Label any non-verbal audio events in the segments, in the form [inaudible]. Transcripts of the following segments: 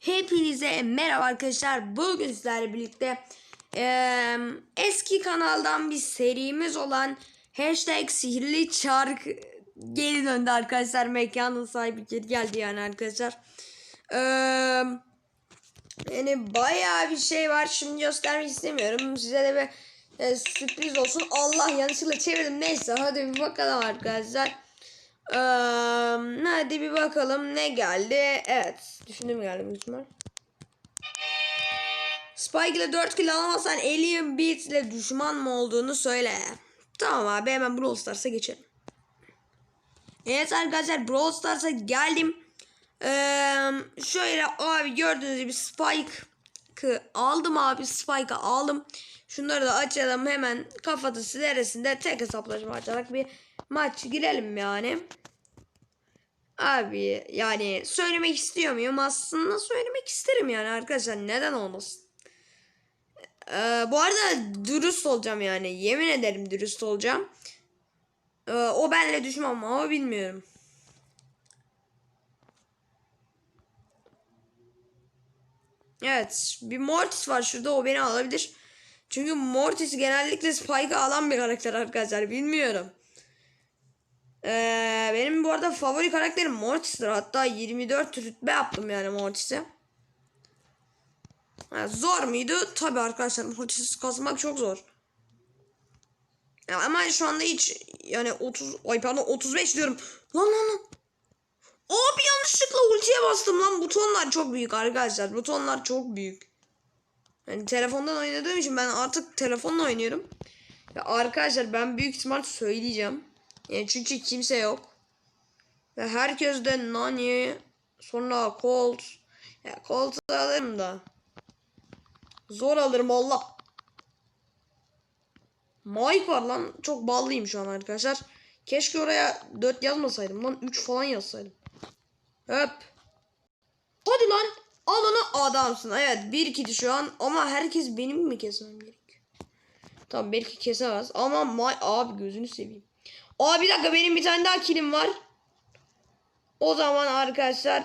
Hepinize merhaba arkadaşlar. Bugün sizlerle birlikte eee, eski kanaldan bir serimiz olan hashtag sihirli çark geri döndü arkadaşlar. Mekanın sahibi geri geldi yani arkadaşlar. Eee, yani bayağı bir şey var. Şimdi göstermek istemiyorum. Size de bir e, sürpriz olsun. Allah yanlışlıkla çevirdim. Neyse hadi bir bakalım arkadaşlar. Eee, hadi bir bakalım ne geldi. Evet. Düşündüğüm geldi büyük ihtimal. Spike ile 4 kill alamazsan Alien Beats ile düşman mı olduğunu söyle. Tamam abi hemen Brawl Stars'a geçelim. Evet arkadaşlar Brawl Stars'a geldim. Ee, şöyle abi gördüğünüz gibi Spike'ı aldım abi Spike'ı aldım. Şunları da açalım hemen kafatası deresinde tek hesaplaşma açarak bir maç girelim yani. Abi yani söylemek istiyor muyum? Aslında söylemek isterim yani arkadaşlar neden olmasın. Ee, bu arada dürüst olacağım yani yemin ederim dürüst olacağım. Ee, o benle düşman mı ama bilmiyorum. Evet bir Mortis var şurada o beni alabilir. Çünkü Mortis genellikle Spike'ı alan bir karakter arkadaşlar bilmiyorum. Ee, benim bu arada favori karakterim Mortis'tir. Hatta 24 rütbe yaptım yani Mortis'e. Ha, zor muydu? Tabi arkadaşlar Mortis'i kazmak çok zor. Ya ama şu anda hiç yani 30 ay pardon 35 diyorum. Lan lan lan. Abi yanlışlıkla ultiye bastım lan. Butonlar çok büyük arkadaşlar. Butonlar çok büyük. Yani telefondan oynadığım için ben artık telefonla oynuyorum. Ya arkadaşlar ben büyük ihtimal söyleyeceğim. Yani çünkü kimse yok. Ve herkes de Nani sonra Colt. Ya Colt'u alırım da. Zor alırım Allah. Mike var lan. Çok ballıyım şu an arkadaşlar. Keşke oraya 4 yazmasaydım lan. 3 falan yazsaydım. Hop. Hadi lan. Al onu adamsın. Evet bir kişi şu an. Ama herkes benim mi kesmem gerekiyor? Tamam belki kesemez. Ama my abi gözünü seveyim. Aa bir dakika benim bir tane daha kilim var. O zaman arkadaşlar.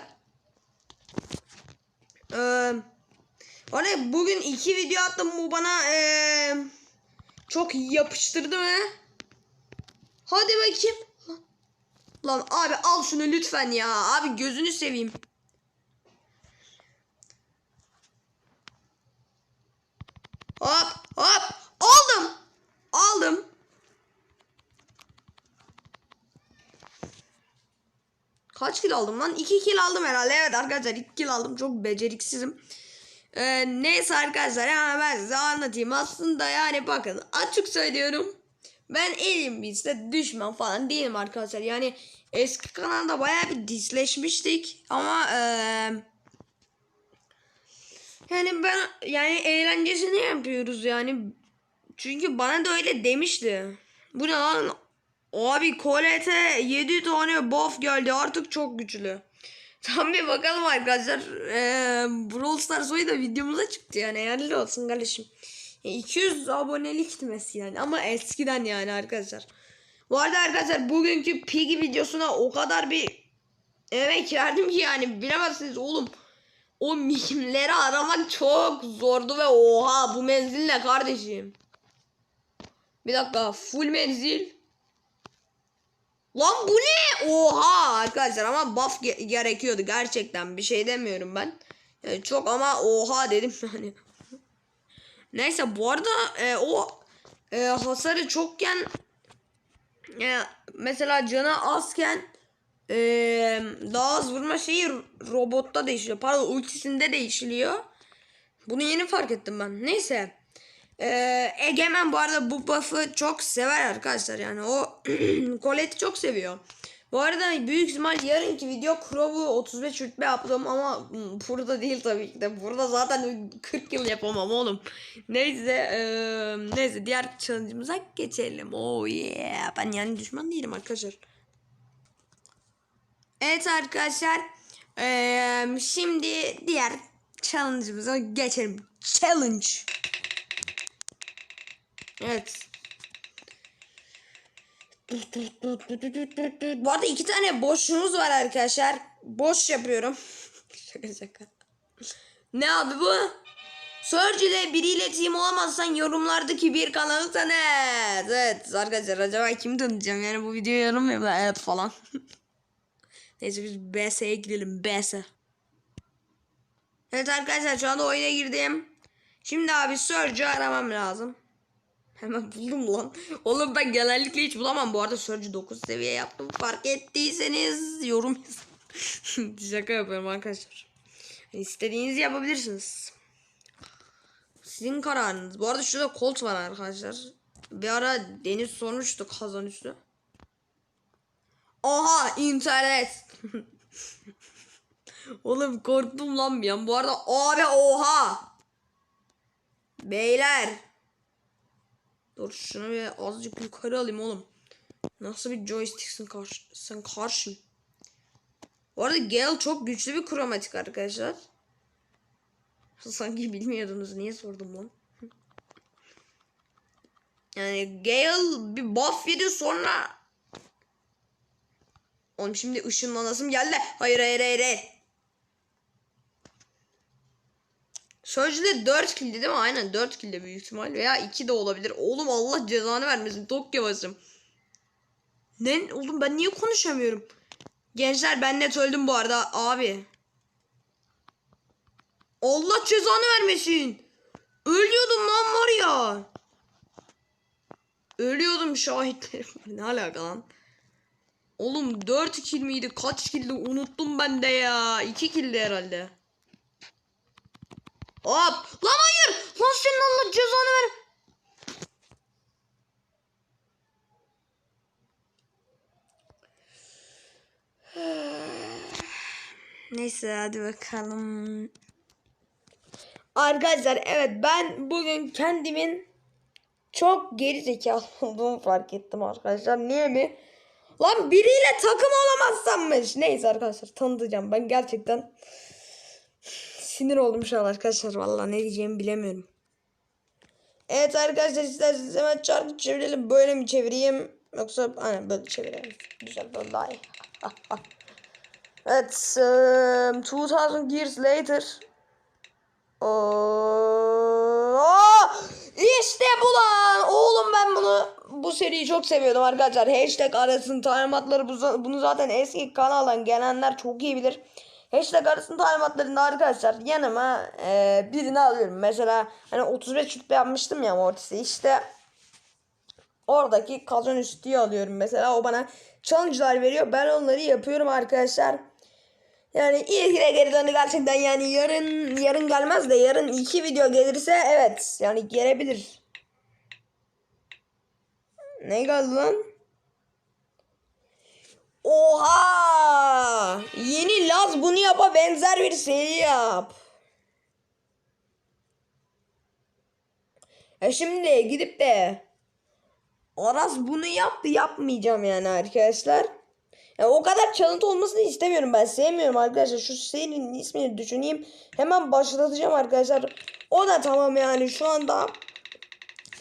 Hani bugün iki video attım bu bana eee çok yapıştırdı mı? Hadi bakayım. Lan abi al şunu lütfen ya. Abi gözünü seveyim. Hop hop aldım. Aldım. Kaç kill aldım lan? 2 kill aldım herhalde. Evet arkadaşlar 2 kill aldım. Çok beceriksizim. Ee, neyse arkadaşlar hemen ben size anlatayım. Aslında yani bakın açık söylüyorum. Ben elim bizde düşman falan değilim arkadaşlar. Yani eski kanalda baya bir disleşmiştik. Ama eee yani ben yani eğlencesini yapıyoruz yani. Çünkü bana da öyle demişti. Bu ne lan? Abi Colette 7 tane buff geldi artık çok güçlü. [laughs] Tam bir bakalım arkadaşlar. Ee, Brawl Stars oyu da videomuza çıktı yani. Hayırlı olsun kardeşim. Ya 200 abonelik gitmesi yani. Ama eskiden yani arkadaşlar. Bu arada arkadaşlar bugünkü Piggy videosuna o kadar bir emek verdim ki yani bilemezsiniz oğlum. O mimleri aramak çok zordu ve oha bu menzil ne kardeşim. Bir dakika full menzil. Lan bu ne? Oha arkadaşlar ama buff ge- gerekiyordu gerçekten bir şey demiyorum ben. Yani çok ama oha dedim [laughs] yani. Neyse bu arada e, o e, hasarı çokken e, mesela canı azken e, daha az vurma şeyi robotta değişiyor. Pardon ultisinde değişiliyor. Bunu yeni fark ettim ben. Neyse. Ee, Egemen bu arada bu buff'ı çok sever arkadaşlar yani o [clears throat] Colette'i çok seviyor. Bu arada büyük ihtimal yarınki video Crow'u 35 rütbe yaptım ama hmm, burada değil tabii ki de. Burada zaten 40 yıl yapamam oğlum. Neyse ee, neyse diğer challenge'ımıza geçelim. Oh yeah ben yani düşman değilim arkadaşlar. Evet arkadaşlar ee, şimdi diğer challenge'ımıza geçelim. Challenge. Evet. Bu arada iki tane boşluğumuz var arkadaşlar. Boş yapıyorum. [laughs] şaka şaka. ne abi bu? Surge ile biriyle team olamazsan yorumlardaki bir kanalı tanıt. Evet arkadaşlar acaba kim tanıtacağım yani bu videoya yorum yapın evet falan. [laughs] Neyse biz BS'ye gidelim BS. Evet arkadaşlar şu anda oyuna girdim. Şimdi abi Surge'ü aramam lazım. Hemen buldum lan. Oğlum ben genellikle hiç bulamam. Bu arada Surge'ü 9 seviye yaptım. Fark ettiyseniz yorum yazın. [laughs] Şaka yapıyorum arkadaşlar. İstediğinizi yapabilirsiniz. Sizin kararınız. Bu arada şurada Colt var arkadaşlar. Bir ara Deniz sormuştu kazan üstü. Oha internet. [laughs] Oğlum korktum lan bir an. Bu arada abi oha. Beyler. Dur şunu bir azıcık yukarı alayım oğlum. Nasıl bir joysticksin karşı, sen karşı. Bu arada Gale çok güçlü bir kromatik arkadaşlar. [laughs] Sanki bilmiyordunuz. Niye sordum lan? [laughs] Yani Gale bir buff yedi sonra Oğlum şimdi ışınlanasım geldi. Hayır hayır hayır. hayır. Sözde 4 kildi değil mi? Aynen 4 kilde büyük ihtimal. Veya 2 de olabilir. Oğlum Allah cezanı vermesin. Tok yavaşım. Ne? Oğlum ben niye konuşamıyorum? Gençler ben net öldüm bu arada abi. Allah cezanı vermesin. Ölüyordum lan var ya. Ölüyordum şahitlerim var. [laughs] Ne alaka lan? Oğlum 4 kill miydi? Kaç killdi? Unuttum ben de ya. 2 killdi herhalde. Hop! Lan hayır! Lan senin Allah cezanı ver. Neyse hadi bakalım. Arkadaşlar evet ben bugün kendimin çok geri zekalı [laughs] olduğumu fark ettim arkadaşlar. Niye mi? Lan biriyle takım olamazsanmış. Neyse arkadaşlar tanıtacağım. Ben gerçekten sinir oldum şu an arkadaşlar. Vallahi ne diyeceğimi bilemiyorum. Evet arkadaşlar isterseniz hemen çarkı çevirelim. Böyle mi çevireyim? Yoksa aynen böyle çevirelim. Güzel böyle daha iyi. [laughs] evet. Um, 2000 years later. Oo, işte bu lan. Oğlum ben bunu bu seriyi çok seviyordum arkadaşlar. Hashtag arasın talimatları bu- bunu zaten eski kanaldan gelenler çok iyi bilir. Hashtag arasın talimatlarında arkadaşlar yanıma e, birini alıyorum. Mesela hani 35 rütbe yapmıştım ya Mortis'i işte oradaki kazan üstüyü alıyorum mesela o bana challenge'lar veriyor. Ben onları yapıyorum arkadaşlar. Yani iyi ki de geri döndü gerçekten yani yarın yarın gelmez de yarın iki video gelirse evet yani gelebilir. Ne geldi lan? Oha! Yeni Laz bunu yapa benzer bir seri yap. E şimdi gidip de Aras bunu yaptı yapmayacağım yani arkadaşlar. Ya o kadar çalıntı olmasını istemiyorum ben. Sevmiyorum arkadaşlar. Şu serinin ismini düşüneyim. Hemen başlatacağım arkadaşlar. O da tamam yani şu anda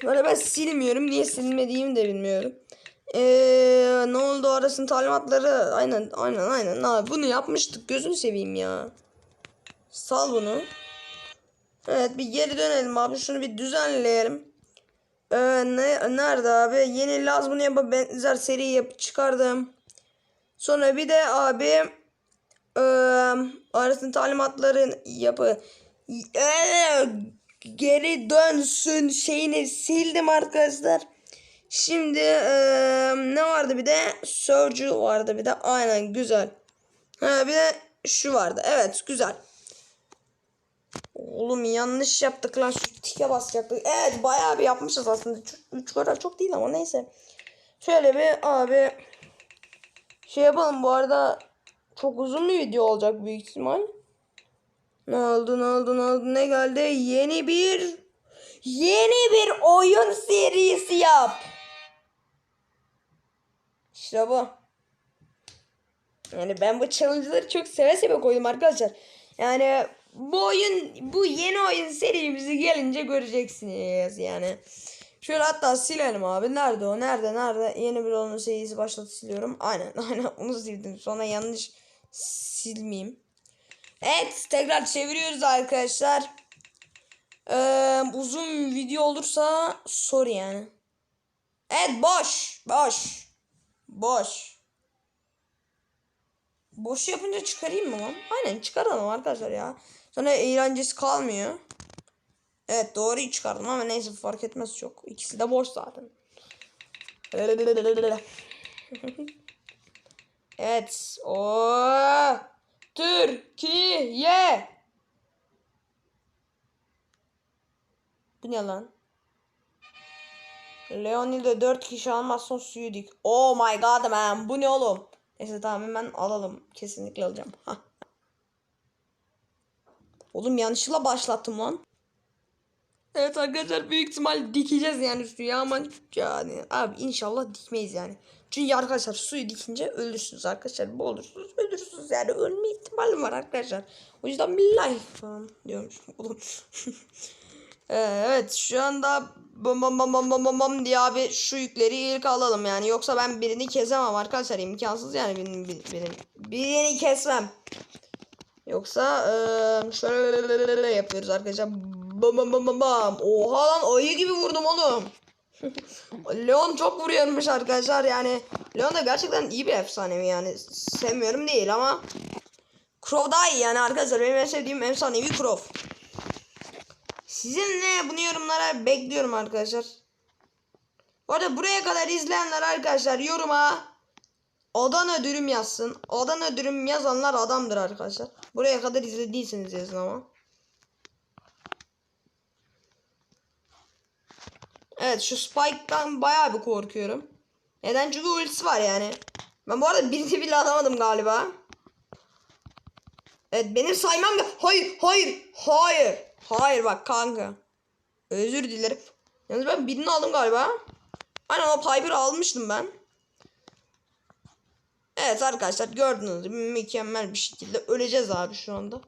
böyle ben silmiyorum. Niye silmediğimi de bilmiyorum. Eee ne oldu arasın talimatları. Aynen aynen aynen. Abi bunu yapmıştık. Gözünü seveyim ya. Sal bunu. Evet bir geri dönelim abi. Şunu bir düzenleyelim. Ee, ne, nerede abi? Yeni Laz bunu yapıp benzer seri yapıp çıkardım. Sonra bir de abi e, arasın talimatların yapı e, geri dönsün şeyini sildim arkadaşlar. Şimdi e, ne vardı bir de Surge vardı bir de aynen güzel. Ha bir de şu vardı. Evet güzel. Oğlum yanlış yaptık lan şu tike basacaktık. Evet bayağı bir yapmışız aslında. 3 kadar çok değil ama neyse. Şöyle bir abi şey yapalım bu arada çok uzun bir video olacak büyük ihtimal. Ne oldu ne oldu ne oldu ne geldi? Yeni bir yeni bir oyun serisi yap. İşte bu. Yani ben bu challenge'ları çok seve seve koydum arkadaşlar. Yani bu oyun bu yeni oyun serimizi gelince göreceksiniz yani. Şöyle hatta silelim abi. Nerede o? Nerede? Nerede? Yeni bir oyun serisi başladı siliyorum. Aynen [laughs] aynen onu sildim. Sonra yanlış silmeyeyim. Evet tekrar çeviriyoruz arkadaşlar. Ee, uzun video olursa sorry yani. Evet boş. Boş. Boş. Boş yapınca çıkarayım mı lan? Aynen çıkaralım arkadaşlar ya. Sonra eğlencesi kalmıyor. Evet doğruyu çıkardım ama neyse fark etmez çok. İkisi de boş zaten. [laughs] evet. O Türkiye. Bu ne lan? Leonil'de 4 kişi almazsan suyu dik. Oh my god man. Bu ne oğlum? Neyse tamam hemen alalım. Kesinlikle alacağım. [laughs] Oğlum yanlışlıkla başlattım lan. Evet arkadaşlar büyük ihtimal dikeceğiz yani suyu ama yani abi inşallah dikmeyiz yani. Çünkü arkadaşlar suyu dikince ölürsünüz arkadaşlar. Boğulursunuz ölürsünüz yani ölme ihtimalim var arkadaşlar. O yüzden billahi falan diyormuş oğlum. [laughs] Ee, evet şu anda bam bam bam bam bam bam bam diye abi şu yükleri ilk alalım yani. Yoksa ben birini kesemem arkadaşlar imkansız yani birini, birini, birini kesmem. Yoksa şöyle yapıyoruz arkadaşlar. Bam bam bam bam bam. Oha lan ayı gibi vurdum oğlum. [laughs] Leon çok vuruyormuş arkadaşlar yani. Leon da gerçekten iyi bir efsanevi yani. Sevmiyorum değil ama. Crow daha iyi yani arkadaşlar. Benim en sevdiğim efsanevi Crow. Sizin ne bunu yorumlara bekliyorum arkadaşlar. Bu arada buraya kadar izleyenler arkadaşlar yoruma Adana dürüm yazsın. Adana dürüm yazanlar adamdır arkadaşlar. Buraya kadar izlediyseniz yazın ama. Evet şu Spike'dan bayağı bir korkuyorum. Neden? Çünkü ultisi var yani. Ben bu arada birini bile alamadım galiba. Evet benim saymam... Hayır hayır hayır. Hayır bak kanka. Özür dilerim. Yalnız ben birini aldım galiba. Aynen o Piper'ı almıştım ben. Evet arkadaşlar gördüğünüz gibi mükemmel bir şekilde öleceğiz abi şu anda.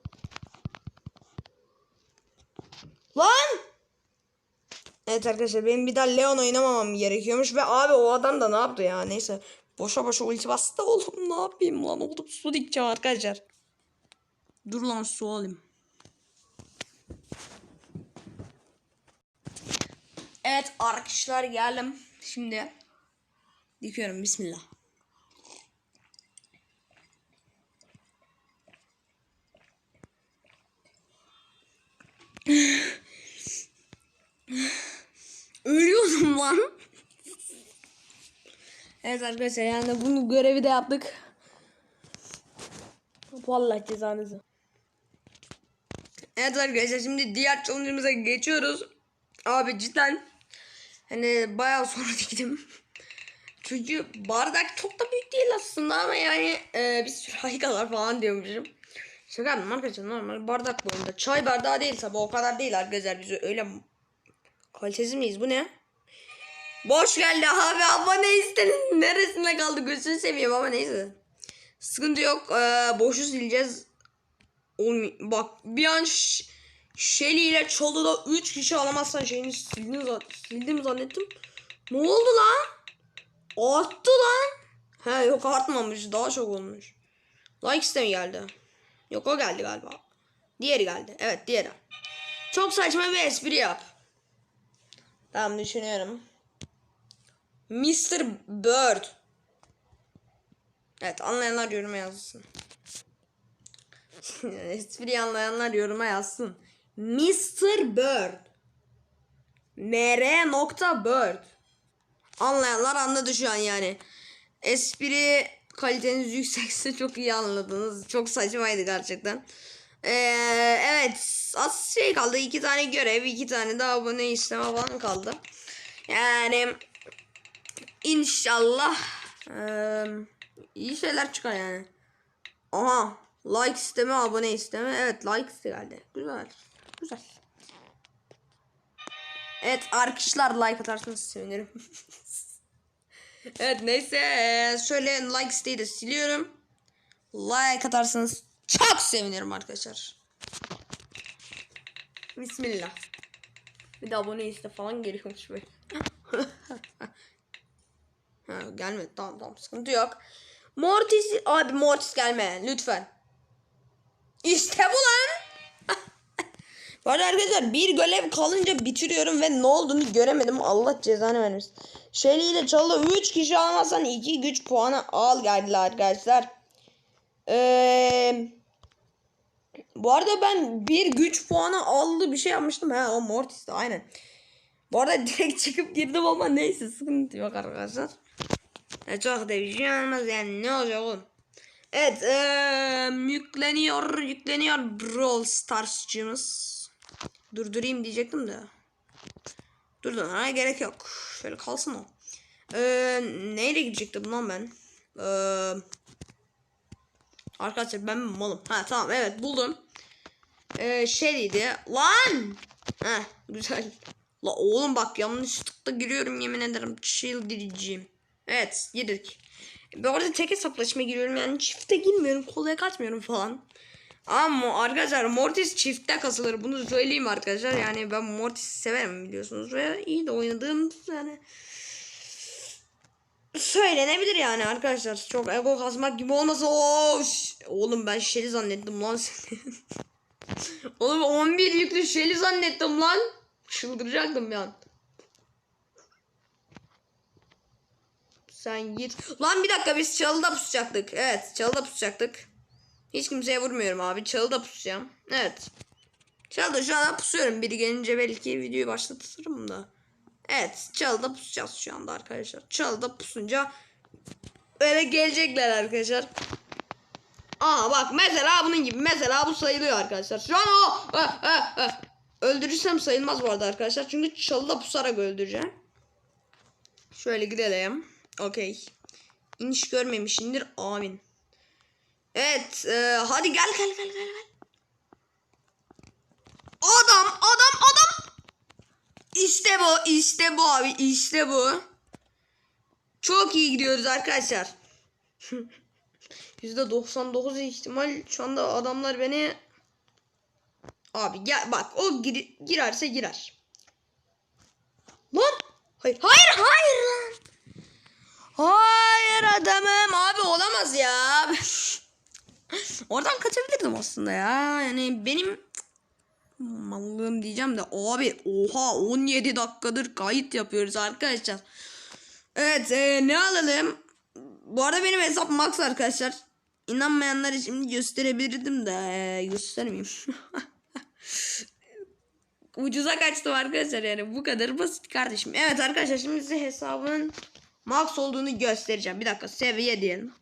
Lan! Evet arkadaşlar benim bir daha Leon oynamamam gerekiyormuş ve abi o adam da ne yaptı ya neyse. Boşa boşa ulti bastı oğlum ne yapayım lan oldum su dikeceğim arkadaşlar. Dur lan su alayım. Evet arkadaşlar geldim. Şimdi dikiyorum bismillah. Ölüyordum lan. evet arkadaşlar yani bunu görevi de yaptık. Vallahi cezanızı. Evet arkadaşlar şimdi diğer challenge'ımıza geçiyoruz. Abi cidden hani bayağı sonra [laughs] diktim. Çünkü bardak çok da büyük değil aslında ama yani e, bir sürahi kadar falan diyormuşum. Şaka yaptım arkadaşlar normal bardak boyunda. Çay bardağı değil tabi o kadar değil arkadaşlar bize öyle kalitesiz miyiz bu ne? Boş geldi abi abone istenin [laughs] neresinde kaldı gözünü seveyim ama neyse. Sıkıntı yok ee, boşu sileceğiz. Olm bak bir an Shelly ile Çolu'da 3 kişi alamazsan şeyini sildim, sildim zannettim. Ne oldu lan? Arttı lan. He yok artmamış daha çok olmuş. Like istemi geldi. Yok o geldi galiba. Diğeri geldi. Evet diğeri. Çok saçma bir espri yap. Tamam düşünüyorum. Mr. Bird. Evet anlayanlar yoruma yazsın. [laughs] Espri anlayanlar yoruma yazsın. Mr. Bird. Mr. nokta Bird. Anlayanlar anladı şu an yani. Espri kaliteniz [laughs] yüksekse çok iyi anladınız. Çok saçmaydı gerçekten. Ee, evet. Az şey kaldı. iki tane görev. iki tane de abone isteme falan kaldı. Yani inşallah ee, iyi şeyler çıkar yani. Aha. Like isteme, abone isteme. Evet like geldi. Güzel. Güzel. Evet arkadaşlar like atarsanız sevinirim. [laughs] evet neyse şöyle like isteği de siliyorum. Like atarsanız çok sevinirim arkadaşlar. Bismillah. Bir de abone iste falan geliyormuş böyle. [laughs] ha, gelmedi tamam tamam sıkıntı yok. Mortis abi Mortis gelme lütfen. İşte bu lan. Arada arkadaşlar bir görev kalınca bitiriyorum ve ne olduğunu göremedim. Allah cezanı vermesin. Shelly ile Çalı 3 kişi almazsan 2 güç puanı al geldiler arkadaşlar. Eee... Bu arada ben bir güç puanı aldı bir şey yapmıştım. Ha o Mortis'ti aynen. Bu arada direkt [laughs] çıkıp girdim ama neyse sıkıntı yok arkadaşlar. Ya çok da bir şey olmaz yani ne olacak oğlum. Evet eee, yükleniyor yükleniyor Brawl Stars'cımız. Durdurayım diyecektim de. Durdurmaya gerek yok. Şöyle kalsın o. Eee neyle gidecektim lan ben? Eee Arkadaşlar ben malım. Ha tamam evet buldum. Ee, şeydi. Lan! Heh güzel. La oğlum bak yanlışlıkla giriyorum yemin ederim. Chill diriciyim. Evet girdik. Bu arada tek hesaplaşma giriyorum yani çifte girmiyorum kolaya kaçmıyorum falan. Ama arkadaşlar Mortis çifte kasılır bunu söyleyeyim arkadaşlar yani ben Mortis'i severim biliyorsunuz ve iyi de oynadığım yani söylenebilir yani arkadaşlar. Çok ego kasmak gibi olmasa o oğlum ben Shelly zannettim lan seni. [laughs] oğlum 11 yüklü Shelly zannettim lan. Çıldıracaktım an. Sen git. Lan bir dakika biz çalıda pusacaktık. Evet çalıda pusacaktık. Hiç kimseye vurmuyorum abi. Çalıda pusacağım. Evet. Çalıda şu an pusuyorum. Biri gelince belki videoyu başlatırım da. Evet çalıda pusacağız şu anda arkadaşlar. Çalıda pusunca öyle gelecekler arkadaşlar. Aa bak mesela bunun gibi. Mesela bu sayılıyor arkadaşlar. Şu an o. Ah. Öldürürsem sayılmaz bu arada arkadaşlar. Çünkü çalıda pusarak öldüreceğim. Şöyle gidelim. Okey. İniş görmemişindir. Amin. Evet. e, hadi gel gel gel gel gel. Adam adam adam. İşte bu, işte bu abi, işte bu. Çok iyi gidiyoruz arkadaşlar. [laughs] %99 ihtimal şu anda adamlar beni Abi gel bak o gir, girerse girer. Lan hayır hayır hayır lan. Hayır adamım abi olamaz ya. [laughs] Oradan kaçabilirdim aslında ya. Yani benim Mallığım diyeceğim de abi oha 17 dakikadır kayıt yapıyoruz arkadaşlar. Evet e, ne alalım? Bu arada benim hesap max arkadaşlar. İnanmayanları şimdi gösterebilirdim de e, göstermeyeyim. [laughs] Ucuza kaçtım arkadaşlar yani bu kadar basit kardeşim. Evet arkadaşlar şimdi size hesabın max olduğunu göstereceğim. Bir dakika seviye diyelim.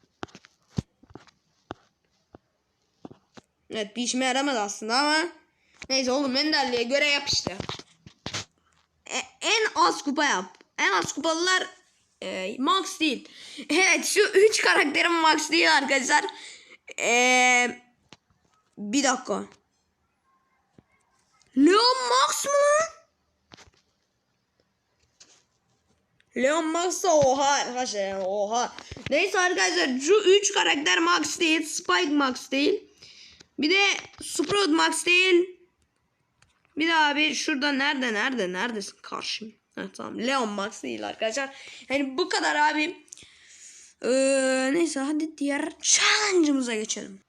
Evet bir işime yaramadı aslında ama Neyse oğlum Enderli'ye göre yap işte. E, en az kupa yap. En az kupalılar e, max değil. [laughs] Evet şu 3 karakterim max değil arkadaşlar. E, bir dakika. Leon Max mı? Leon Max'a oha arkadaşlar oha. Neyse arkadaşlar şu 3 karakter max değil. Spike max değil. Bir de Sprout max değil. Bir daha abi şurada nerede nerede neredesin karşım? Ha, tamam Leon Max değil arkadaşlar. Yani bu kadar abi. Ee, neyse hadi diğer challenge'ımıza geçelim.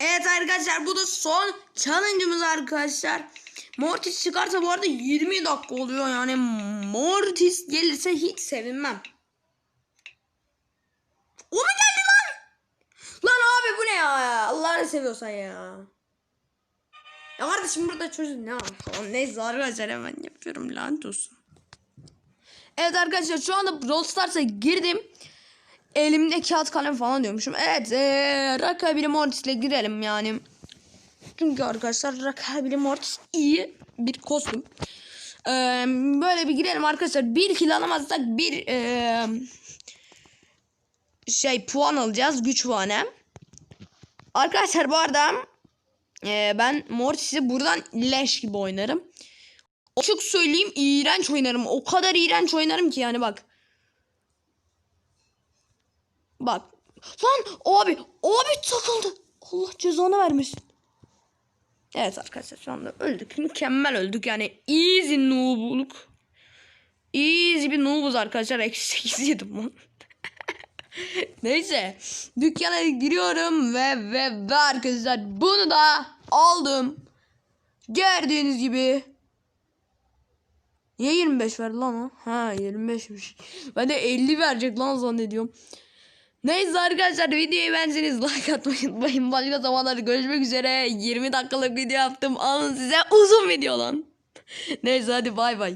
Evet arkadaşlar bu da son challenge'ımız arkadaşlar. Mortis çıkarsa bu arada 20 dakika oluyor yani Mortis gelirse hiç sevinmem. O mu geldi lan? Lan abi bu ne ya? Allah'ını seviyorsan ya. Ya kardeşim burada çocuk ne var? Neyse arkadaşlar hemen yapıyorum lanet olsun. Evet arkadaşlar şu anda Brawl Stars'a girdim. Elimde kağıt kalem falan diyormuşum. Evet ee, Rakabili Mortis'le girelim yani. Çünkü arkadaşlar Rakabili Mortis iyi bir kostüm. Ee, böyle bir girelim arkadaşlar. Bir kill alamazsak bir ee, şey puan alacağız. Güç puanı. Arkadaşlar bu arada ee, ben Mortis'i buradan leş gibi oynarım. Açık söyleyeyim iğrenç oynarım. O kadar iğrenç oynarım ki yani bak. Bak. Lan abi. Abi takıldı. Allah cezanı vermesin. Evet arkadaşlar şu anda öldük. Mükemmel öldük yani. Easy noob'luk. Easy bir noob'uz arkadaşlar. Eksi 8 yedim lan. Neyse. Dükkana giriyorum ve ve ve arkadaşlar bunu da aldım. Gördüğünüz gibi. Niye 25 verdi lan o? Ha 25'miş. Ben de 50 verecek lan zannediyorum. Neyse arkadaşlar videoyu beğenseniz like atmayı unutmayın. Başka zamanlarda görüşmek üzere. 20 dakikalık video yaptım. Alın size uzun video lan. Neyse hadi bay bay.